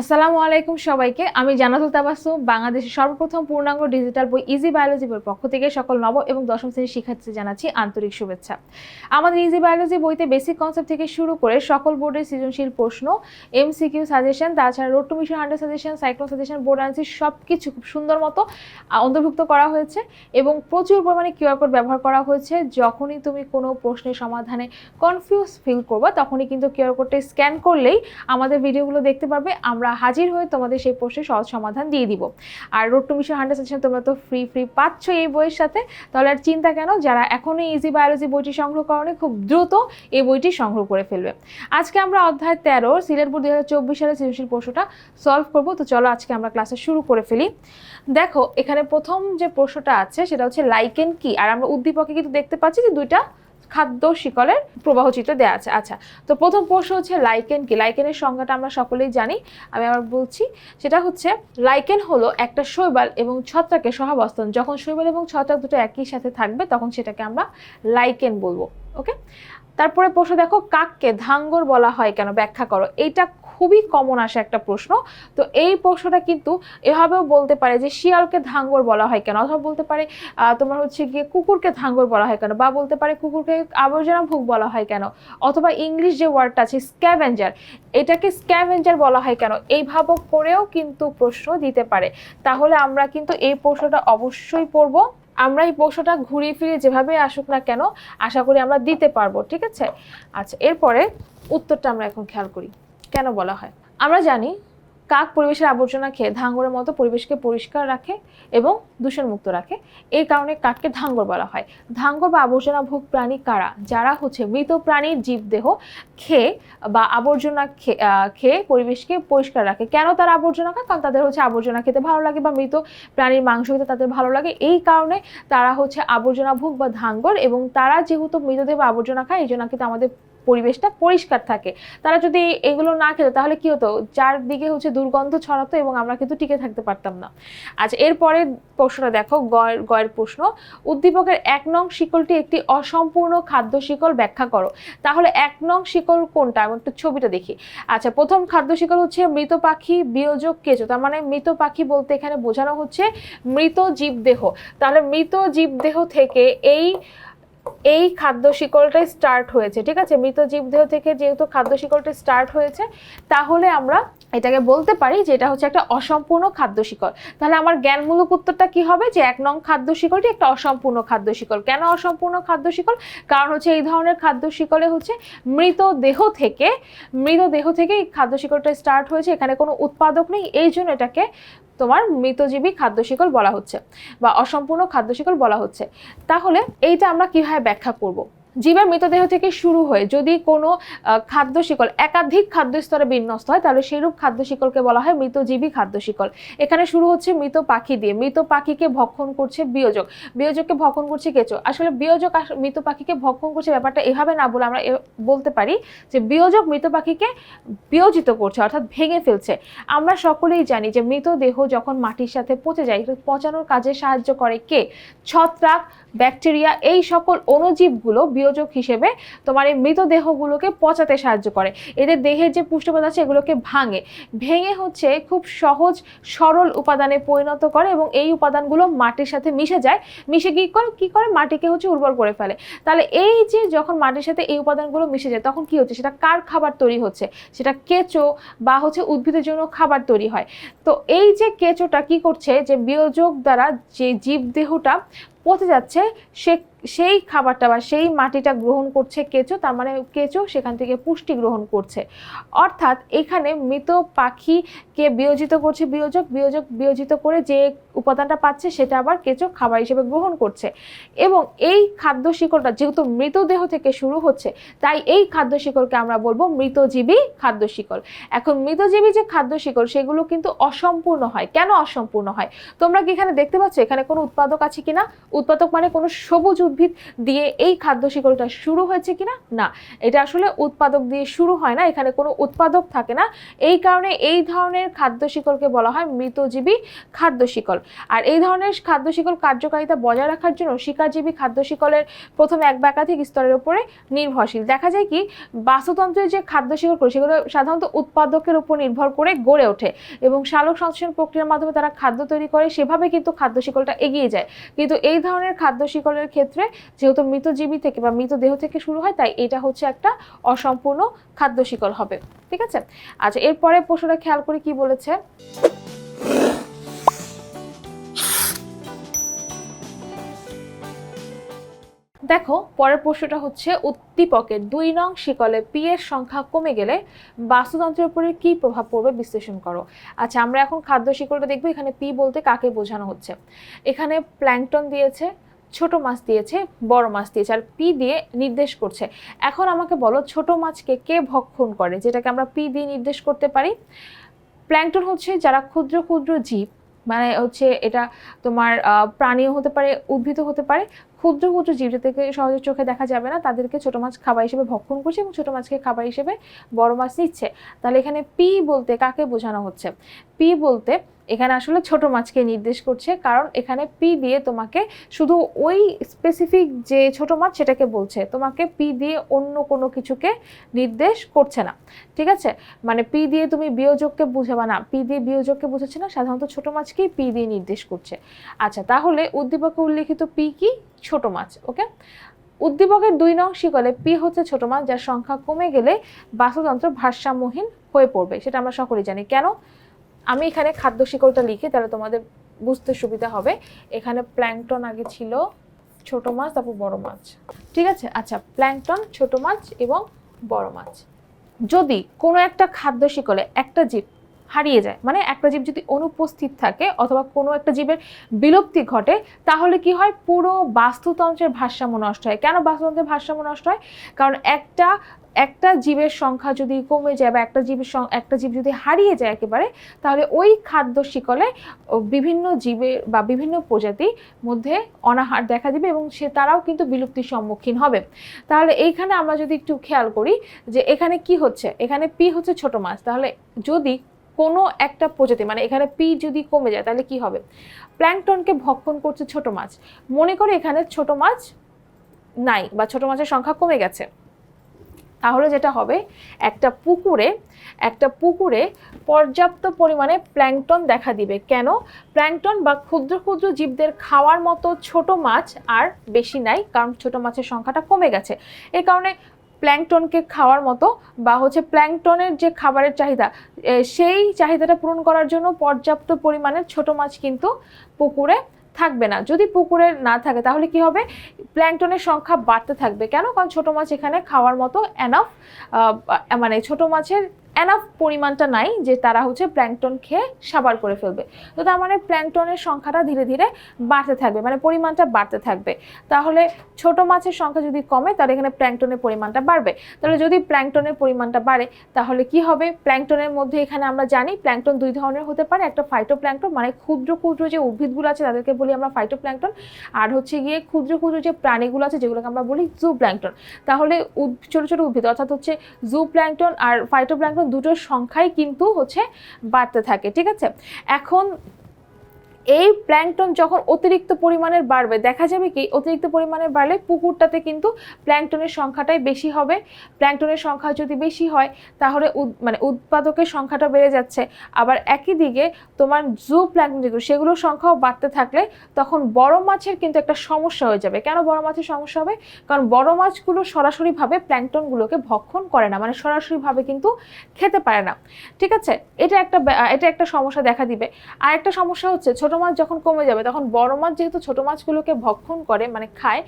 আসসালামু আলাইকুম সবাইকে। আমি জানাতুল তাবাসু বাংলাদেশের সর্বপ্রথম পূর্ণাঙ্গ ডিজিটাল বই ইজি বায়োলজি বইয়ের পক্ষ থেকে সকল নব এবং দশম শ্রেণির শিক্ষার্থী জানাচ্ছি আন্তরিক শুভেচ্ছা। আমাদের ইজি বায়োলজি বইতে বেসিক কনসেপ্ট থেকে শুরু করে সকল বোর্ডের সৃজনশীল প্রশ্ন এমসিকিউ সাজেশন তাছাড়া road to mission hundred suggestion cyclone suggestion board answer সব কিছু খুব সুন্দর মতো অন্তর্ভুক্ত করা হয়েছে এবং প্রচুর পরিমাণে কিউআর কোড ব্যবহার করা হয়েছে। যখনই তুমি কোনো প্রশ্নের সমাধানে কনফিউজ ফিল করবা, তখনই কিন্তু কিউআর কোডটা স্ক্যান করলেই আমাদের ভিডিওগুলো দেখতে পারবে। আমরা হাজির হয়ে তোমাদের সেই প্রশ্নের সহজ সমাধান দিয়ে দিব। আর road to mission hundred session তোমরা তো ফ্রি ফ্রি পাচ্ছ এই বইয়ের সাথে। তাহলে আর চিন্তা কেন? যারা এখনও ইজি বায়োলজি বইটি সংগ্রহ করনি, খুব দ্রুত এই বইটি সংগ্রহ করে ফেলবে। আজকে আমরা অধ্যায় তেরো, সিলেট দু হাজার চব্বিশ সালের সৃজনশীল প্রশ্নটা সলভ করব। তো চলো আজকে আমরা ক্লাসে শুরু করে ফেলি। দেখো, এখানে প্রথম যে প্রশ্নটা আছে, সেটা হচ্ছে লাইকেন কি? আর আমরা উদ্দীপকে কিন্তু দেখতে পাচ্ছি যে দুইটা খাদ্য শিকলের প্রবাহ চিত্র দেওয়া আছে। আচ্ছা তো প্রথম প্রশ্ন হচ্ছে লাইকেন কি? লাইকেনের সংজ্ঞাটা আমরা সকলেই জানি। আমি আবার বলছি, সেটা হচ্ছে লাইকেন হলো একটা শৈবাল এবং ছত্রাকের সহাবস্থান। যখন শৈবাল এবং ছত্রাক দুটো একই সাথে থাকবে, তখন সেটাকে আমরা লাইকেন বলব ওকে তারপরে প্রশ্ন দেখো, কাককে ধাঙ্গর বলা হয় কেন? ব্যাখ্যা করো। এইটা খুবই কমন আসে একটা প্রশ্ন। তো এই প্রশ্নটা কিন্তু এভাবেও বলতে পারে যে শিয়ালকে ধাঙ্গর বলা হয় কেন? অথবা বলতে পারে তোমার হচ্ছে গিয়ে কুকুরকে ধাঙ্গর বলা হয় কেন? বা বলতে পারে কুকুরকে আবর্জনা ভোগ বলা হয় কেন? অথবা ইংলিশ যে ওয়ার্ডটা আছে স্ক্যাভেঞ্জার এটাকে স্ক্যাভেঞ্জার বলা হয় কেন? এইভাবে করেও কিন্তু প্রশ্ন দিতে পারে। তাহলে আমরা কিন্তু এই প্রশ্নটা অবশ্যই পড়ব। আমরা এই প্রশ্নটা ঘুরিয়ে ফিরিয়ে যেভাবে আসুক না কেন, আশা করি আমরা দিতে পারব, ঠিক আছে? আচ্ছা এরপরে উত্তরটা আমরা এখন খেয়াল করি। কেন বলা হয়? আমরা জানি কাক পরিবেশের আবর্জনা খেয়ে ধাঙ্গরের মতো পরিবেশকে পরিষ্কার রাখে এবং দূষণমুক্ত রাখে। এই কারণে কাককে ধাঙ্গর বলা হয়। ধাঙ্গর বা আবর্জনা ভোগ প্রাণী কারা? যারা হচ্ছে মৃত প্রাণীর জীবদেহ খেয়ে বা আবর্জনা খেয়ে পরিবেশকে পরিষ্কার রাখে। কেন তারা আবর্জনা খায়? কারণ তাদের হচ্ছে আবর্জনা খেতে ভালো লাগে বা মৃত প্রাণীর মাংস খেতে তাদের ভালো লাগে। এই কারণে তারা হচ্ছে আবর্জনা ভোগ বা ধাঙ্গর এবং তারা যেহেতু মৃতদেহ বা আবর্জনা খায়, এই জন্য কিন্তু আমাদের পরিবেশটা পরিষ্কার থাকে। তারা যদি এগুলো না খেতো, তাহলে কি হতো? চারদিকে হচ্ছে দুর্গন্ধ ছড়াতো এবং আমরা কিন্তু টিকে থাকতে পারতাম না। আচ্ছা এরপরে প্রশ্নটা দেখো, গয়ের গয়ের প্রশ্ন। উদ্দীপকের এক নং শিকলটি একটি অসম্পূর্ণ খাদ্য শিকল ব্যাখ্যা করো। তাহলে এক নং শিকল কোনটা? আমি একটু ছবিটা দেখি। আচ্ছা প্রথম খাদ্য শিকল হচ্ছে মৃত পাখি, বিয়োজক কেঁচো। তার মানে মৃত পাখি বলতে এখানে বোঝানো হচ্ছে মৃত জীবদেহ। তাহলে মৃত জীবদেহ থেকে এই এই খাদ্য শিকলটাই স্টার্ট হয়েছে, ঠিক আছে? মৃত জীবদেহ থেকে যেহেতু খাদ্য শিকলটা স্টার্ট হয়েছে, তাহলে আমরা এটাকে বলতে পারি যে এটা হচ্ছে একটা অসম্পূর্ণ খাদ্য শিকল তাহলে আমার জ্ঞানমূলক উত্তরটা কি হবে? যে এক নং খাদ্য শিকলটি একটা অসম্পূর্ণ খাদ্য শিকল কেন অসম্পূর্ণ খাদ্য শিকল কারণ হচ্ছে এই ধরনের খাদ্য শিকলে হচ্ছে মৃতদেহ থেকে মৃতদেহ থেকে এই খাদ্য শিকলটা স্টার্ট হয়েছে। এখানে কোনো উৎপাদক নেই। এই জন্য এটাকে তোমার মৃতজীবী খাদ্য শিকল বলা হচ্ছে বা অসম্পূর্ণ খাদ্য শিকল বলা হচ্ছে। তাহলে এইটা আমরা কীভাবে ব্যাখ্যা করব? জীবের মৃতদেহ থেকে শুরু হয়ে যদি কোনো খাদ্য শিকল, একাধিক খাদ্য স্তরে বিন্যস্ত হয়, তাহলে সেইরূপ খাদ্য শিকলকে বলা হয় মৃতজীবী খাদ্য শিকল। এখানে শুরু হচ্ছে মৃত পাখি দিয়ে। মৃত পাখিকে ভক্ষণ করছে বিয়োজক। বিয়োজককে ভক্ষণ করছে কেঁচো। আসলে বিয়োজক মৃত পাখিকে ভক্ষণ করছে ব্যাপারটা এভাবে না বলে আমরা বলতে পারি যে বিয়োজক মৃত পাখিকে বিয়োজিত করছে, অর্থাৎ ভেঙে ফেলছে। আমরা সকলেই জানি যে মৃতদেহ যখন মাটির সাথে পচে যায়, পচানোর কাজে সাহায্য করে কে? ছত্রাক ব্যাকটেরিয়া, এই সকল অণুজীবগুলো বিয়োজক হিসেবে তোমার এই মৃতদেহগুলোকে পচাতে সাহায্য করে। এদের দেহের যে পুষ্টিপদ আছে, এগুলোকে ভাঙে। ভেঙে হচ্ছে খুব সহজ, সরল উপাদানে পরিণত করে এবং এই উপাদানগুলো মাটির সাথে মিশে যায়। মিশে কি করে? কি করে? মাটিকে হচ্ছে উর্বর করে ফেলে। তাহলে এই যে যখন মাটির সাথে এই উপাদানগুলো মিশে যায়, তখন কি হচ্ছে? সেটা কার খাবার তৈরি হচ্ছে? সেটা কেঁচো বা হচ্ছে উদ্ভিদের জন্য খাবার তৈরি হয়। তো এই যে কেঁচোটা কি করছে? যে বিয়োজক দ্বারা যে জীবদেহটা পচে যাচ্ছে সে সেই খাবারটা বা সেই মাটিটা গ্রহণ করছে কেঁচো, তার মানে কেঁচো সেখান থেকে পুষ্টি গ্রহণ করছে। অর্থাৎ এখানে মৃত পাখিকে বিয়োজিত করছে বিয়োজক বিয়োজক বিয়োজিত করে যে উপাদানটা পাচ্ছে সেটা আবার কেঁচো খাবার হিসেবে গ্রহণ করছে। এবং এই খাদ্য শিকড়টা যেহেতু মৃতদেহ থেকে শুরু হচ্ছে, তাই এই খাদ্য শিকড়কে আমরা বলব মৃতজীবী খাদ্য শিকড়। এখন মৃতজীবী যে খাদ্য শিকড়, সেগুলো কিন্তু অসম্পূর্ণ হয়। কেন অসম্পূর্ণ হয়? তোমরা কি এখানে দেখতে পাচ্ছ? এখানে কোনো উৎপাদক আছে কিনা? উৎপাদক মানে কোনো সবুজ উদ্ভিদ দিয়ে এই খাদ্য শিকলটা শুরু হয়েছে কিনা? না। এটা আসলে উৎপাদক দিয়ে শুরু হয় না, এখানে কোনো উৎপাদক থাকে না। এই কারণে এই ধরনের খাদ্য শিকলকে বলা হয় মৃতজীবী খাদ্য শিকল আর এই ধরনের খাদ্য শিকল কার্যকারিতা বজায় রাখার জন্য শিকারজীবী খাদ্য শিকলের প্রথম এক বা একাধিক স্তরের উপরে নির্ভরশীল। দেখা যায় কি, বাস্তুতন্ত্রের যে খাদ্য শিকল করে, সেগুলো সাধারণত উৎপাদকের উপর নির্ভর করে গড়ে ওঠে এবং সালোক সংশ্লেষণ প্রক্রিয়ার মাধ্যমে তারা খাদ্য তৈরি করে, সেভাবে কিন্তু খাদ্য শিকলটা এগিয়ে যায়। কিন্তু এই ধরনের খাদ্য শিকলের ক্ষেত্রে যেহেতু মৃতজীবী থেকে বা মৃতদেহ থেকে শুরু হয়, তাই এটা হচ্ছে একটা অসম্পূর্ণ খাদ্য শিকল হবে। ঠিক আছে? আচ্ছা এরপরে প্রশ্নটা খেয়াল করে কি বলেছে? দেখো, পরের প্রশ্নটা হচ্ছে, উদ্দীপকের দুই নং শিকলে পি এর সংখ্যা কমে গেলে বাস্তুতন্ত্রের উপরে কি প্রভাব পড়বে বিশ্লেষণ করো। আচ্ছা আমরা এখন খাদ্য শিকলটা দেখব, এখানে পি বলতে কাকে বোঝানো হচ্ছে? এখানে প্ল্যাঙ্কটন দিয়েছে ছোট মাছ দিয়েছে, বড় মাছ দিয়েছে, আর পি দিয়ে নির্দেশ করছে। এখন আমাকে বলো, ছোট মাছকে কে ভক্ষণ করে, যেটাকে আমরা পি দিয়ে নির্দেশ করতে পারি? প্ল্যাংটন হচ্ছে যারা ক্ষুদ্র ক্ষুদ্র জীব মানে হচ্ছে এটা তোমার প্রাণীও হতে পারে, উদ্ভিদও হতে পারে। ক্ষুদ্র ক্ষুদ্র জীব থেকে সহজে চোখে দেখা যাবে না। তাদেরকে ছোট মাছ খাবার হিসেবে ভক্ষণ করছে এবং ছোট মাছকে খাবার হিসেবে বড় মাছ নিচ্ছে। তাহলে এখানে পি বলতে কাকে বোঝানো হচ্ছে? পি বলতে এখানে আসলে ছোট মাছকে নির্দেশ করছে, কারণ এখানে পি দিয়ে তোমাকে শুধু ওই স্পেসিফিক যে ছোট মাছ সেটাকে বলছে। তোমাকে পি দিয়ে অন্য কোনো কিছুকে নির্দেশ করছে না। ঠিক আছে? মানে পি দিয়ে তুমি বিয়োজককে বুঝাবা না। পি দিয়ে বিয়োজককে বুঝাচ্ছে না, সাধারণত ছোট মাছকেই পি দিয়ে নির্দেশ করছে। আচ্ছা তাহলে উদ্দীপকে উল্লেখিত পি কি? ছোট মাছ, ওকে? উদ্দীপকের দুই নং শিকলে পি হচ্ছে ছোট মাছ, যার সংখ্যা কমে গেলে বাস্তুতন্ত্র ভারসাম্যহীন হয়ে পড়বে, সেটা আমরা সকলেই জানি। কেন? আমি এখানে খাদ্য শিকলটা লিখি, তাহলে তোমাদের বুঝতে সুবিধা হবে। এখানে প্ল্যাংটন আগে ছিল ছোট মাছ, তারপর বড় মাছ। ঠিক আছে? আচ্ছা প্ল্যাংটন, ছোট মাছ এবং বড় মাছ। যদি কোনো একটা খাদ্য শিকলে একটা জীব হারিয়ে যায়। মানে একটা জীব যদি অনুপস্থিত থাকে অথবা কোনো একটা জীবের বিলুপ্তি ঘটে, তাহলে কি হয়? পুরো বাস্তুতন্ত্রের ভারসাম্য নষ্ট হয়। কেন বাস্তুতন্ত্রের ভারসাম্য নষ্ট হয়? কারণ একটা একটা জীবের সংখ্যা যদি কমে যায় বা একটা জীবের একটা জীব যদি হারিয়ে যায় একেবারে, তাহলে ওই খাদ্য শিকলে বিভিন্ন জীবের বা বিভিন্ন প্রজাতির মধ্যে অনাহার দেখা দিবে এবং সে তারাও কিন্তু বিলুপ্তির সম্মুখীন হবে। তাহলে এইখানে আমরা যদি একটু খেয়াল করি যে এখানে কি হচ্ছে? এখানে পি হচ্ছে ছোট মাছ। তাহলে যদি কোনো একটা প্রজাতি মানে এখানে পি যদি কমে যায়, তাহলে কি হবে? প্ল্যাঙ্কটনকে ভক্ষণ করছে ছোট মাছ। মনে করে এখানে ছোট মাছ নাই বা ছোট মাছের সংখ্যা কমে গেছে। তাহলে যেটা হবে, একটা পুকুরে একটা পুকুরে পর্যাপ্ত পরিমাণে প্ল্যাঙ্কটন দেখা দিবে। কেন? প্ল্যাঙ্কটন বা ক্ষুদ্র ক্ষুদ্র জীবদের খাওয়ার মতো ছোট মাছ আর বেশি নাই, কারণ ছোট মাছের সংখ্যাটা কমে গেছে। এই কারণে প্ল্যাঙ্কটনকে খাওয়ার মতো বা হচ্ছে প্ল্যাংটনের যে খাবারের চাহিদা সেই চাহিদাটা পূরণ করার জন্য পর্যাপ্ত পরিমাণে ছোট মাছ কিন্তু পুকুরে থাকবে না। যদি পুকুরে না থাকে, তাহলে কি হবে? প্ল্যাংটনের সংখ্যা বাড়তে থাকবে। কেন? কারণ ছোট মাছ এখানে খাওয়ার মতো এনাফ মানে ছোট মাছের এনাফ পরিমাণটা নাই যে তারা হচ্ছে প্ল্যাঙ্কটন খেয়ে সাবার করে ফেলবে। তো তার মানে প্ল্যাঙ্কটনের সংখ্যাটা ধীরে ধীরে বাড়তে থাকবে মানে পরিমাণটা বাড়তে থাকবে। তাহলে ছোট মাছের সংখ্যা যদি কমে, তাহলে এখানে প্ল্যাংটনের পরিমাণটা বাড়বে। তাহলে যদি প্ল্যাংটনের পরিমাণটা বাড়ে, তাহলে কি হবে? প্ল্যাংটনের মধ্যে এখানে আমরা জানি প্ল্যাংটন দুই ধরনের হতে পারে, একটা ফাইটো প্ল্যাংটন মানে ক্ষুদ্র ক্ষুদ্র যে উদ্ভিদগুলো আছে তাদেরকে বলি আমরা ফাইটো প্ল্যাংটন আর হচ্ছে গিয়ে ক্ষুদ্র ক্ষুদ্র যে প্রাণীগুলো আছে যেগুলোকে আমরা বলি জু প্ল্যাংটন তাহলে ছোট ছোট উদ্ভিদ, অর্থাৎ হচ্ছে জু প্ল্যাংটন আর ফাইটোপ্ল্যাঙ্কটন দুটোর সংখ্যাই কিন্তু হচ্ছে বাড়তে থাকে ঠিক আছে? এখন এই প্ল্যাংটন যখন অতিরিক্ত পরিমাণের বাড়বে, দেখা যাবে কি অতিরিক্ত পরিমাণের বাড়লে পুকুরটাতে কিন্তু প্ল্যাংটনের সংখ্যাটাই বেশি হবে। প্ল্যাংটনের সংখ্যা যদি বেশি হয়, তাহলে মানে উৎপাদকের সংখ্যাটা বেড়ে যাচ্ছে। আবার একই দিকে তোমার জু প্ল্যাঙ্কটন যেগুলো, সেগুলোর সংখ্যাও বাড়তে থাকলে তখন বড় মাছের কিন্তু একটা সমস্যা হয়ে যাবে। কেন বড় মাছের সমস্যা হবে? কারণ বড় মাছগুলো সরাসরিভাবে প্ল্যাংটনগুলোকে ভক্ষণ করে না মানে সরাসরিভাবে কিন্তু খেতে পারে না। ঠিক আছে? এটা একটা এটা একটা সমস্যা দেখা দিবে। আর একটা সমস্যা হচ্ছে ছোট মাছ যখন কমে যাবে, তখন বড় মাছ যেহেতু ছোট মাছগুলোকে ভক্ষণ করে মানে খায়,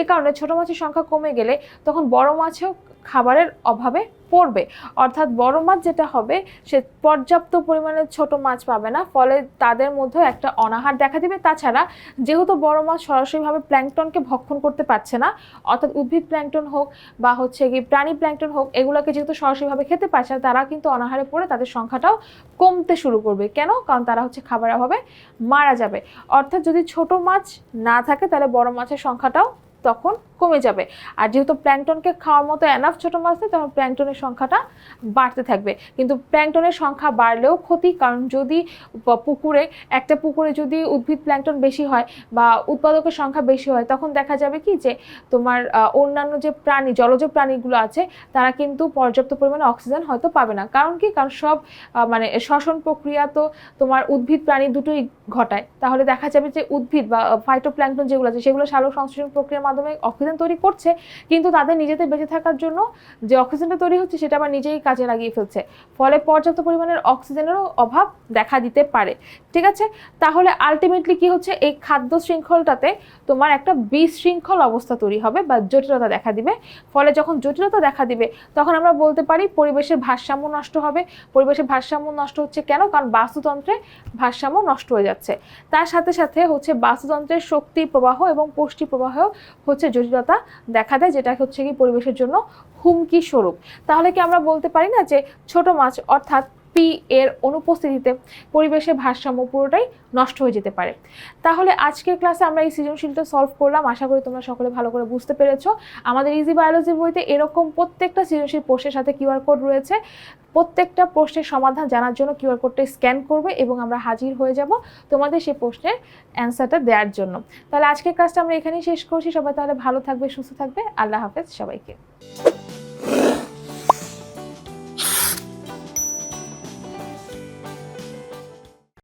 এ কারণে ছোট মাছের সংখ্যা কমে গেলে তখন বড় মাছেও খাবারের অভাবে পড়বে। অর্থাৎ বড় মাছ যেটা হবে, সে পর্যাপ্ত পরিমাণে ছোট মাছ পাবে না, ফলে তাদের মধ্যে একটা অনাহার দেখা দিবে। তাছাড়া যেহেতু বড় মাছ সরাসরিভাবে প্ল্যাঙ্কটনকে ভক্ষণ করতে পারছে না, অর্থাৎ উদ্ভিদ প্ল্যাঙ্কটন হোক বা হচ্ছে কি প্রাণী প্ল্যাঙ্কটন হোক, এগুলোকে যেহেতু সরাসরিভাবে খেতে পারছে না, তারা কিন্তু অনাহারে পড়ে তাদের সংখ্যাটাও কমতে শুরু করবে। কেন? কারণ তারা হচ্ছে খাবার অভাবে মারা যাবে। অর্থাৎ যদি ছোট মাছ না থাকে তাহলে বড় মাছের সংখ্যাটাও তখন কমে যাবে। আর যেহেতু প্ল্যাংটনকে খাওয়ার মতো এনাফ ছোট মাছ নেই তখন প্ল্যাংটনের সংখ্যাটা বাড়তে থাকবে। কিন্তু প্ল্যাংটনের সংখ্যা বাড়লেও ক্ষতি, কারণ যদি পুকুরে, একটা পুকুরে যদি উদ্ভিদ প্ল্যাংটন বেশি হয় বা উৎপাদকের সংখ্যা বেশি হয়, তখন দেখা যাবে কি যে তোমার অন্যান্য যে প্রাণী, জলজ প্রাণীগুলো আছে, তারা কিন্তু পর্যাপ্ত পরিমাণে অক্সিজেন হয়তো পাবে না। কারণ কি? কারণ সব মানে শ্বসন প্রক্রিয়া তো তোমার উদ্ভিদ প্রাণী দুটোই ঘটায়। তাহলে দেখা যাবে যে উদ্ভিদ বা ফাইটোপ্ল্যাংটন যেগুলো আছে, সেগুলো সালোক সংশ্লেষণ প্রক্রিয়ার মাধ্যমে অক্সিজেন তৈরি করছে, কিন্তু তাদের নিজেদের বেঁচে থাকার জন্য যে অক্সিজেনটা তৈরি হচ্ছে সেটা আবার নিজেই কাজে লাগিয়ে ফেলছে। ফলে পর্যাপ্ত পরিমাণের অক্সিজেনেরও অভাব দেখা দিতে পারে। ঠিক আছে? তাহলে আলটিমেটলি কি হচ্ছে? এই খাদ্য শৃঙ্খলটাতে তোমার একটা বিশৃঙ্খল অবস্থা তৈরি হবে বা জটিলতা দেখা দিবে। ফলে যখন জটিলতা দেখা দিবে, তখন আমরা বলতে পারি পরিবেশের ভারসাম্য নষ্ট হবে। পরিবেশের ভারসাম্য নষ্ট হচ্ছে কেন? কারণ বাস্তুতন্ত্রে ভারসাম্য নষ্ট হয়ে যাচ্ছে। তার সাথে সাথে হচ্ছে বাস্তুতন্ত্রের শক্তি প্রবাহ এবং পুষ্টি প্রবাহ হচ্ছে জটিলতা দেখা দেয়, যেটা হচ্ছে কি পরিবেশের জন্য হুমকি স্বরূপ। তাহলে কি আমরা বলতে পারি না যে ছোট মাছ অর্থাৎ পি এর অনুপস্থিতিতে পরিবেশের ভারসাম্য পুরোটাই নষ্ট হয়ে যেতে পারে। তাহলে আজকের ক্লাসে আমরা এই সৃজনশীলটা সলভ করলাম। আশা করি তোমরা সকলে ভালো করে বুঝতে পেরেছ। আমাদের ইজি বায়োলজি বইতে এরকম প্রত্যেকটা সৃজনশীল প্রশ্নের সাথে কিউআর কোড রয়েছে। প্রত্যেকটা প্রশ্নের সমাধান জানার জন্য কিউআর কোডটা স্ক্যান করবে এবং আমরা হাজির হয়ে যাব তোমাদের সেই প্রশ্নের অ্যান্সারটা দেওয়ার জন্য। তাহলে আজকের ক্লাসটা আমরা এখানেই শেষ করছি। সবাই তাহলে ভালো থাকবে, সুস্থ থাকবে। আল্লাহ হাফেজ সবাইকে।